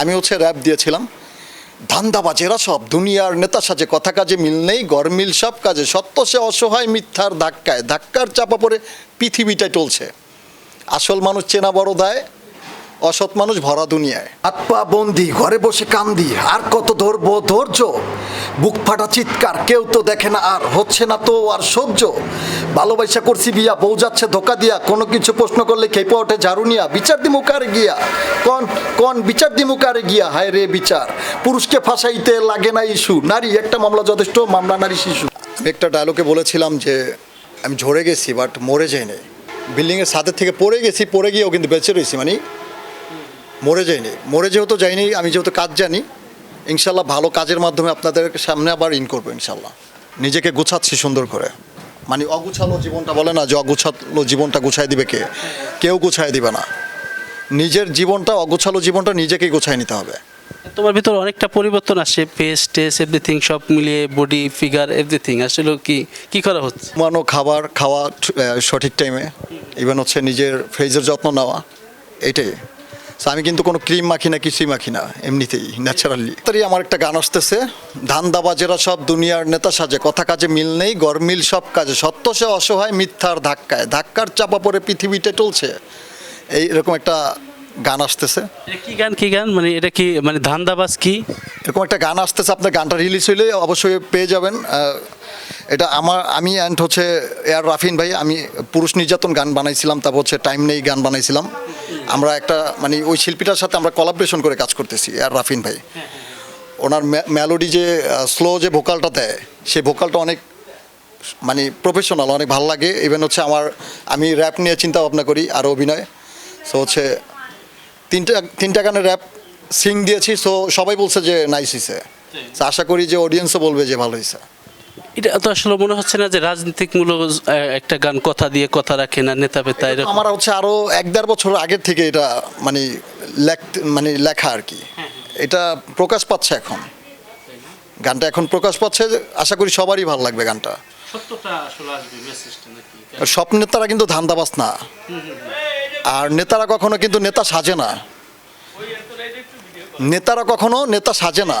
আমি হচ্ছে র্যাপ দিয়েছিলাম। ধান্দাবাজ এরা সব, দুনিয়ার নেতা সাজে, কথা কাজে মিল নেই গরমিল সব কাজে, সত্য সে অসহায়, মিথ্যার ধাক্কায়, ধাক্কার চাপা পড়ে পৃথিবীটাই চলছে আসল মানুষ চেনা বড় দায়, অসৎ মানুষ ভরা দুনিয়ায়। হাত পা বন্দি, ঘরে বসে কান্দি, আর কত ধরবো ধৈর্য? বুক ফাটা চিৎকার, কেউ তো দেখে না আর হচ্ছে না তো আর সহ্য। ভালোবাসা করছি বিয়া, বউ যাচ্ছে ধোকা দিয়া, কোনো কিছু প্রশ্ন করলে খেপে ওঠে ঝাড়ুনিয়া বিচার দি মুখারে গিয়া? কন কন বিচার দি মুখারে গিয়া? হায় রে বিচার, পুরুষকে ফাঁসাইতে লাগে না ইস্যু, নারী একটা মামলা যথেষ্ট, মামলা নারী শিশু। একটা ডায়লগে বলেছিলাম যে, আমি ঝরে গেছি বাট মরে যাইনি বিল্ডিংয়ের ছাদের থেকে পড়ে গেছি, পড়ে গিয়েও কিন্তু বেঁচে রয়েছি মানে মরে যাইনি মরে যেহেতু যাইনি আমি যেহেতু কাজ জানি ইনশাল্লাহ ভালো কাজের মাধ্যমে আপনাদের সামনে আবার ইন করব ইনশাল্লাহ। নিজেকে গুছাচ্ছি সুন্দর করে। মানে অগুছালো জীবনটা বলে না যে অগুছালো জীবনটা গুছাই দিবে কে? কেউ গুছাই দিবে না। নিজের জীবনটা অগুছালো জীবনটা নিজেকেই গুছাই নিতে হবে। তোমার ভিতর অনেকটা পরিবর্তন আসে ফেস টেস এভরিথিং সব মিলিয়ে বডি ফিগার এভরিথিং আসলে কি কি করা হচ্ছে? ঘুমানো খাবার খাওয়া সঠিক টাইমে ইভেন হচ্ছে নিজের ফেজের যত্ন নেওয়া। এটাই। So আমি কিন্তু কোনো ক্রিম মাখি না কিছুই মাখি না এমনিতেই ন্যাচারালি তারই আমার একটা গান আসতেছে ধান্দাবাজেরা সব দুনিয়ার নেতা সাজে কথা কাজে মিল নেই গরমিল সব কাজে সত্য সে অসহায় মিথ্যার ধাক্কায় ধাক্কার চাপা পড়ে পৃথিবীতে চলছে। এই এরকম একটা গান আসতেছে। কি গান কি গান? মানে এটা কি মানে ধান্দাবাজ কি? এরকম একটা গান আসতেছে আপনার গানটা রিলিজ হইলে অবশ্যই পেয়ে যাবেন। এটা আমার আমি অ্যান্ড হচ্ছে এয়ার রাফিন ভাই আমি পুরুষ নির্যাতন গান বানাইছিলাম তারপর হচ্ছে টাইম নেই গান বানাইছিলাম। আমরা একটা মানে ওই শিল্পীটার সাথে আমরা কলাবরেশন করে কাজ করতেছি আর রাফিন ভাই। ওনার মেলোডি যে স্লো যে ভোকালটা দেয় সেই ভোকালটা অনেক মানে প্রফেশনাল অনেক ভালো লাগে। ইভেন হচ্ছে আমার আমি র্যাপ নিয়ে চিন্তা ভাবনা করি আর অভিনয়। সো হচ্ছে তিনটা তিনটা গানের র্যাপ সিং দিয়েছি সো সবাই বলছে যে নাইস হয়েছে আশা করি যে অডিয়েন্সও বলবে যে ভালো হয়েছে এটা তো আসলে মনে হচ্ছে না যে রাজনীতিকমূলক আহ, একটা গান কথা দিয়ে কথা রাখে না নেতা পেতা এরকম। আমার হচ্ছে আরও এক দেড় বছর আগের থেকে এটা মানে মানে লেখা আর কি। এটা প্রকাশ পাচ্ছে এখন। গানটা এখন প্রকাশ পাচ্ছে আশা করি সবারই ভালো লাগবে গানটা। সব নেতারা কিন্তু ধান্দাবাজ না। আর নেতারা কখনো কিন্তু নেতা সাজে না। নেতারা কখনো নেতা সাজে না।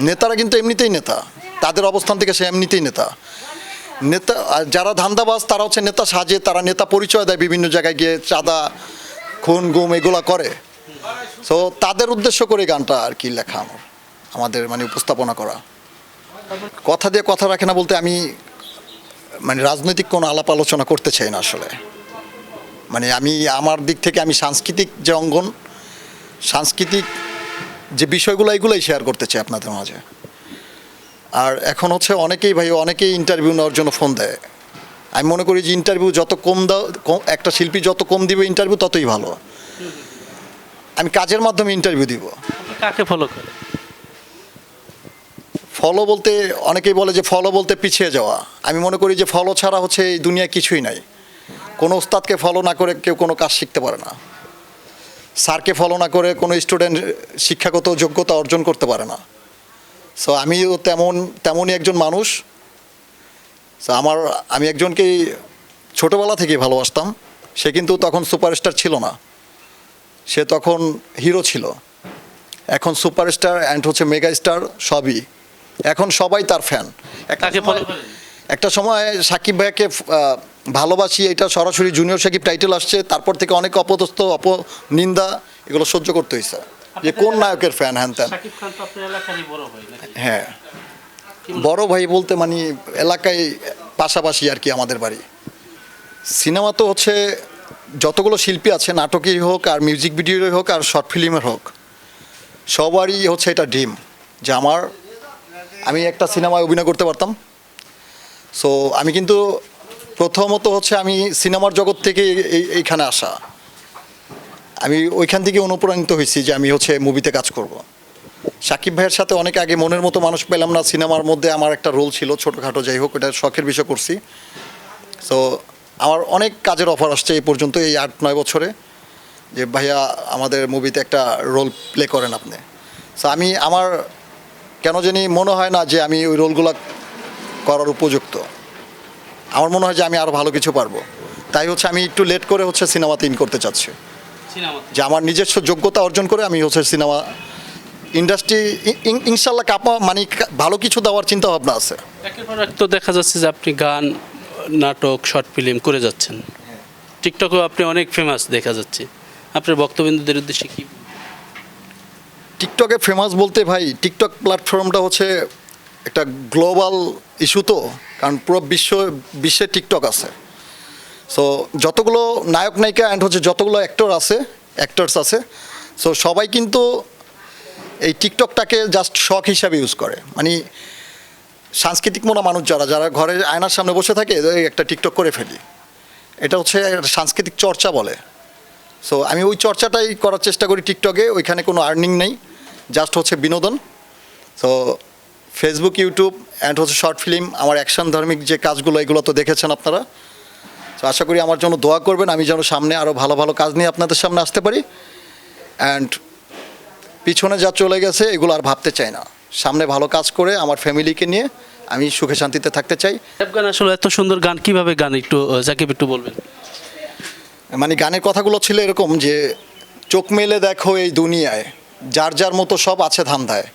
নেতারা কিন্তু এমনিতেই নেতা। তাদের অবস্থান থেকে সে এমনিতেই নেতা। নেতা যারা ধান্দাবাজ, তারা হচ্ছে নেতা সাজে, তারা নেতা পরিচয় দেয় বিভিন্ন জায়গায় গিয়ে চাঁদা, খুন, গুম এগুলা করে। সো তাদের উদ্দেশ্য করে গানটা আর কি লেখা আমার, আমাদের মানে উপস্থাপনা করা। কথা দিয়ে কথা রাখে না বলতে আমি মানে রাজনৈতিক কোনো আলাপ আলোচনা করতে চাই না আসলে। মানে আমি, আমার দিক থেকে আমি সাংস্কৃতিক যে অঙ্গন, সাংস্কৃতিক যে বিষয়গুলো, এগুলোই শেয়ার করতে চাই আপনাদের মাঝে। আর এখন হচ্ছে অনেকেই ভাই অনেকেই ইন্টারভিউ নেওয়ার জন্য ফোন দেয়। আমি মনে করি যে ইন্টারভিউ যত কম দাও একটা শিল্পী যত কম দিবে ইন্টারভিউ ততই ভালো। আমি কাজের মাধ্যমে ইন্টারভিউ দিব। কাকে ফলো করে ফলো বলতে অনেকেই বলে যে ফলো বলতে পিছিয়ে যাওয়া। আমি মনে করি যে ফলো ছাড়া হচ্ছে এই দুনিয়া কিছুই নাই। কোনো ওস্তাদকে ফলো না করে কেউ কোনো কাজ শিখতে পারে না। স্যারকে ফলো না করে কোনো স্টুডেন্ট শিক্ষাগত যোগ্যতা অর্জন করতে পারে না। সো আমিও তেমন তেমনই একজন মানুষ। সো আমার আমি একজনকেই ছোটোবেলা থেকেই ভালোবাসতাম। সে কিন্তু তখন সুপারস্টার ছিল না। সে তখন হিরো ছিল। এখন সুপারস্টার অ্যান্ড হচ্ছে মেগা স্টার সবই। এখন সবাই তার ফ্যান একটা সময় সাকিব ভাইয়াকে ভালোবাসি এটা সরাসরি জুনিয়র সাকিব টাইটেল আসছে। তারপর থেকে অনেক অপদস্থ অপনিন্দা এগুলো সহ্য করতে হয়েছে যে কোন নায়কের ফ্যান হ্যান ত্যান হ্যাঁ। বড় ভাই বলতে মানে এলাকায় পাশাপাশি আর কি আমাদের বাড়ি। সিনেমা তো হচ্ছে যতগুলো শিল্পী আছে নাটকই হোক আর মিউজিক ভিডিওই হোক আর শর্ট ফিল্মের হোক সবারই হচ্ছে এটা ড্রিম যে আমার আমি একটা সিনেমায় অভিনয় করতে পারতাম। সো আমি কিন্তু প্রথমত হচ্ছে আমি সিনেমার জগৎ থেকে এই- এইখানে আসা। আমি ওইখান থেকে অনুপ্রাণিত হয়েছি যে আমি হচ্ছে মুভিতে কাজ করব। সাকিব ভাইয়ের সাথে অনেক আগে মনের মতো মানুষ পেলাম না, সিনেমার মধ্যে আমার একটা রোল ছিল, ছোটোখাটো যাই হোক এটা শখের বিষয় করছি। তো আমার অনেক কাজের অফার আসছে এই পর্যন্ত, এই আট, নয় বছরে, যে ভাইয়া আমাদের মুভিতে একটা রোল প্লে করেন আপনি। সো আমি আমার কেন জানি মনে হয় না যে আমি ওই রোলগুলো করার উপযুক্ত। আমার মনে হয় যে আমি আরও ভালো কিছু পারব। তাই হচ্ছে আমি একটু লেট করে হচ্ছে সিনেমাতে ইন করতে চাচ্ছি। যে আমার নিজস্ব যোগ্যতা অর্জন করে আমি হচ্ছে সিনেমা ইন্ডাস্ট্রি ইনশাল্লাহ কাপা মানে ভালো কিছু দেওয়ার চিন্তা ভাবনা আছে। তো দেখা যাচ্ছে যে আপনি গান নাটক শর্ট ফিল্ম করে যাচ্ছেন। টিকটকেও আপনি অনেক ফেমাস দেখা যাচ্ছে। আপনার বক্তব্যদের উদ্দেশ্যে কি? টিকটকে ফেমাস বলতে ভাই টিকটক প্ল্যাটফর্মটা হচ্ছে একটা গ্লোবাল ইস্যু তো কারণ পুরো বিশ্ব বিশ্বে টিকটক আছে। সো যতগুলো নায়ক, নায়িকা অ্যান্ড হচ্ছে যতগুলো অ্যাক্টর আছে অ্যাক্টরস আছে সো সবাই কিন্তু এই টিকটকটাকে জাস্ট শখ হিসাবে ইউজ করে। মানে সাংস্কৃতিক মনা মানুষ যারা যারা ঘরে আয়নার সামনে বসে থাকে একটা টিকটক করে ফেলি। এটা হচ্ছে সাংস্কৃতিক চর্চা বলে। সো আমি ওই চর্চাটাই করার চেষ্টা করি টিকটকে, ওইখানে কোনো আর্নিং নেই জাস্ট হচ্ছে বিনোদন। সো ফেসবুক ইউটিউব অ্যান্ড হচ্ছে শর্ট ফিল্ম আমার অ্যাকশন ধর্মিক যে কাজগুলো, এগুলো তো দেখেছেন আপনারা। তো আশা করি আমার জন্য দোয়া করবেন আমি যেন সামনে আরও ভালো ভালো কাজ নিয়ে আপনাদের সামনে আসতে পারি। অ্যান্ড পিছনে যা চলে গেছে এগুলো আর ভাবতে চাই না। সামনে ভালো কাজ করে আমার ফ্যামিলিকে নিয়ে আমি সুখে শান্তিতে থাকতে চাই। গান আসলে এত সুন্দর গান কীভাবে গান একটু জাকিব একটু বলবেন? মানে গানের কথাগুলো ছিল এরকম যে চোখ মেলে দেখো এই দুনিয়ায় যার যার মতো সব আছে ধান্দায়।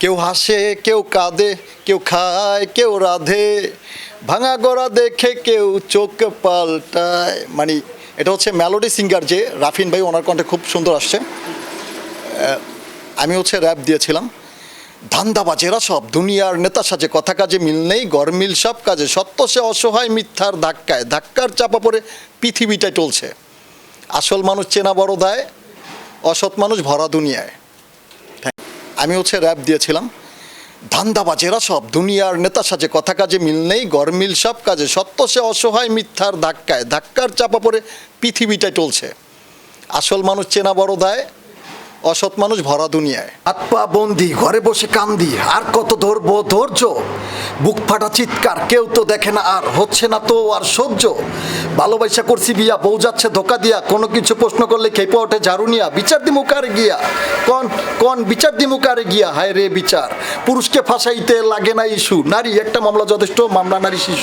কেউ হাসে, কেউ কাঁদে, কেউ খায়, কেউ রাধে, ভাঙা গড়া দেখে কেউ চোখ পাল্টায়। মানে এটা হচ্ছে মেলোডি সিঙ্গার যে, রাফিন ভাই, ওনার কণ্ঠে খুব সুন্দর আসছে। আমি হচ্ছে র্যাপ দিয়েছিলাম। ধান্দা ধান্দাবাজেরা সব, দুনিয়ার নেতা সাজে, কথা কাজে মিল নেই গরমিল সব কাজে। সত্য সে অসহায়, মিথ্যার ধাক্কায়, ধাক্কার চাপা পড়ে পৃথিবীটা টলছে। আসল মানুষ চেনা বড় দায়, অসৎ মানুষ ভরা দুনিয়ায়. আমি হচ্ছে র্যাপ দিয়েছিলাম। ধান্দাবাজেরা সব, দুনিয়ার নেতা সাজে, কথা কাজে মিল নেই গরমিল সব কাজে। সত্য সে অসহায়, মিথ্যার ধাক্কায়, ধাক্কার চাপা পড়ে পৃথিবীটা চলছে আসল মানুষ চেনা বড় দায় অসৎ মানুষ ভরা দুনিয়ায়। পা বন্দি, ঘরে বসে কান্দি, আর কত ধরবো ধৈর্য? বুক ফাটা চিৎকার, কেউ তো দেখে না আর, হচ্ছে না তো আর সহ্য? ভালোবাসা করছি বিয়া, বউ যাচ্ছে ধোকা দিয়া, কোনো কিছু প্রশ্ন করলে খেপে ওঠে ঝাড়ুনিয়া বিচার দি মুখারে গিয়া? কন কন বিচার দি মুখারে গিয়া? হায় রে বিচার, পুরুষকে ফাঁসাইতে লাগে না ইস্যু, নারী একটা মামলা যথেষ্ট, মামলা নারী শিশু।